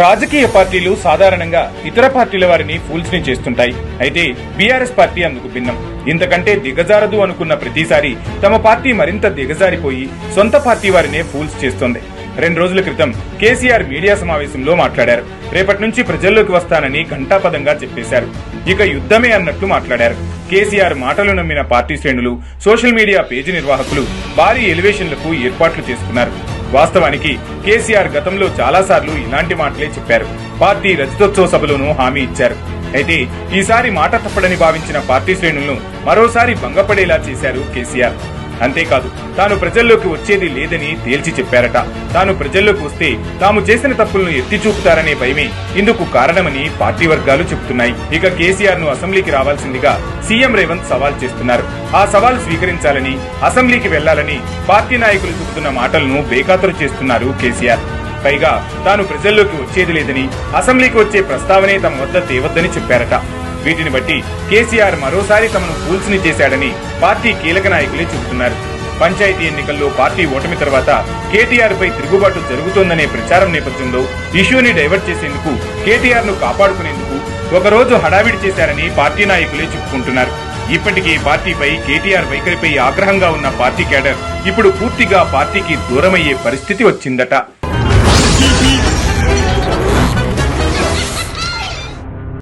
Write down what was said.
రాజకీయ పార్టీలు సాధారణంగా ఇతర పార్టీల వారిని ఫూల్స్ని చేస్తుంటాయి. అయితే బీఆర్ఎస్ పార్టీ అందుకు భిన్నం. ఇంతకంటే దిగజారదు అనుకున్న ప్రతిసారి తమ పార్టీ మరింత దిగజారిపోయి సొంత పార్టీ వారినే ఫూల్స్ చేస్తోంది. రెండు రోజుల క్రితం కేసీఆర్ మీడియా సమావేశంలో మాట్లాడారు. రేపటి నుంచి ప్రజల్లోకి వస్తానని ఘంటాపదంగా చెప్పేశారు. ఇక యుద్ధమే అన్నట్లు మాట్లాడారు. కేసీఆర్ మాటలు నమ్మిన పార్టీ శ్రేణులు సోషల్ మీడియా పేజీ నిర్వాహకులు భారీ ఎలివేషన్లకు ఏర్పాట్లు చేసుకున్నారు. వాస్తవానికి కేసీఆర్ గతంలో చాలాసార్లు ఇలాంటి మాటలే చెప్పారు. పార్టీ రజతోత్సవ సభలోనూ హామీ ఇచ్చారు. అయితే ఈసారి మాట తప్పడని భావించిన పార్టీ శ్రేణులను మరోసారి భంగపడేలా చేశారు కేసీఆర్. అంతేకాదు తాను ప్రజల్లోకి వచ్చేది లేదని తేల్చి చెప్పారట. తాను ప్రజల్లోకి వస్తే తాము చేసిన తప్పులను ఎత్తి చూపుతారనే భయమే ఇందుకు కారణమని పార్టీ వర్గాలు చెబుతున్నాయి. ఇక కేసీఆర్ను అసెంబ్లీకి రావాల్సిందిగా సీఎం రేవంత్ సవాల్ చేస్తున్నారు. ఆ సవాల్ స్వీకరించాలని అసెంబ్లీకి వెళ్ళాలని పార్టీ నాయకులు చెబుతున్న మాటలను బేఖాతరు చేస్తున్నారు కేసీఆర్. పైగా తాను ప్రజల్లోకి వచ్చేది లేదని అసెంబ్లీకి వచ్చే ప్రస్తావనే తమ వద్ద తేవద్దని చెప్పారట. వీటిని బట్టి కేసీఆర్ మరోసారి తమను కూల్చిని చేశాడని పార్టీ కీలక నాయకులే చెబుతున్నారు. పంచాయతీ ఎన్నికల్లో పార్టీ ఓటమి తర్వాత కేటీఆర్ పై తిరుగుబాటు జరుగుతోందనే ప్రచారం నేపథ్యంలో ఇష్యూని డైవర్ట్ చేసేందుకు కేటీఆర్ను కాపాడుకునేందుకు ఒకరోజు హడావిడి చేశారని పార్టీ నాయకులే చెప్పుకుంటున్నారు. ఇప్పటికీ పార్టీపై కేటీఆర్ వైఖరిపై ఆగ్రహంగా ఉన్న పార్టీ కేడర్ ఇప్పుడు పూర్తిగా పార్టీకి దూరమయ్యే పరిస్థితి వచ్చిందట.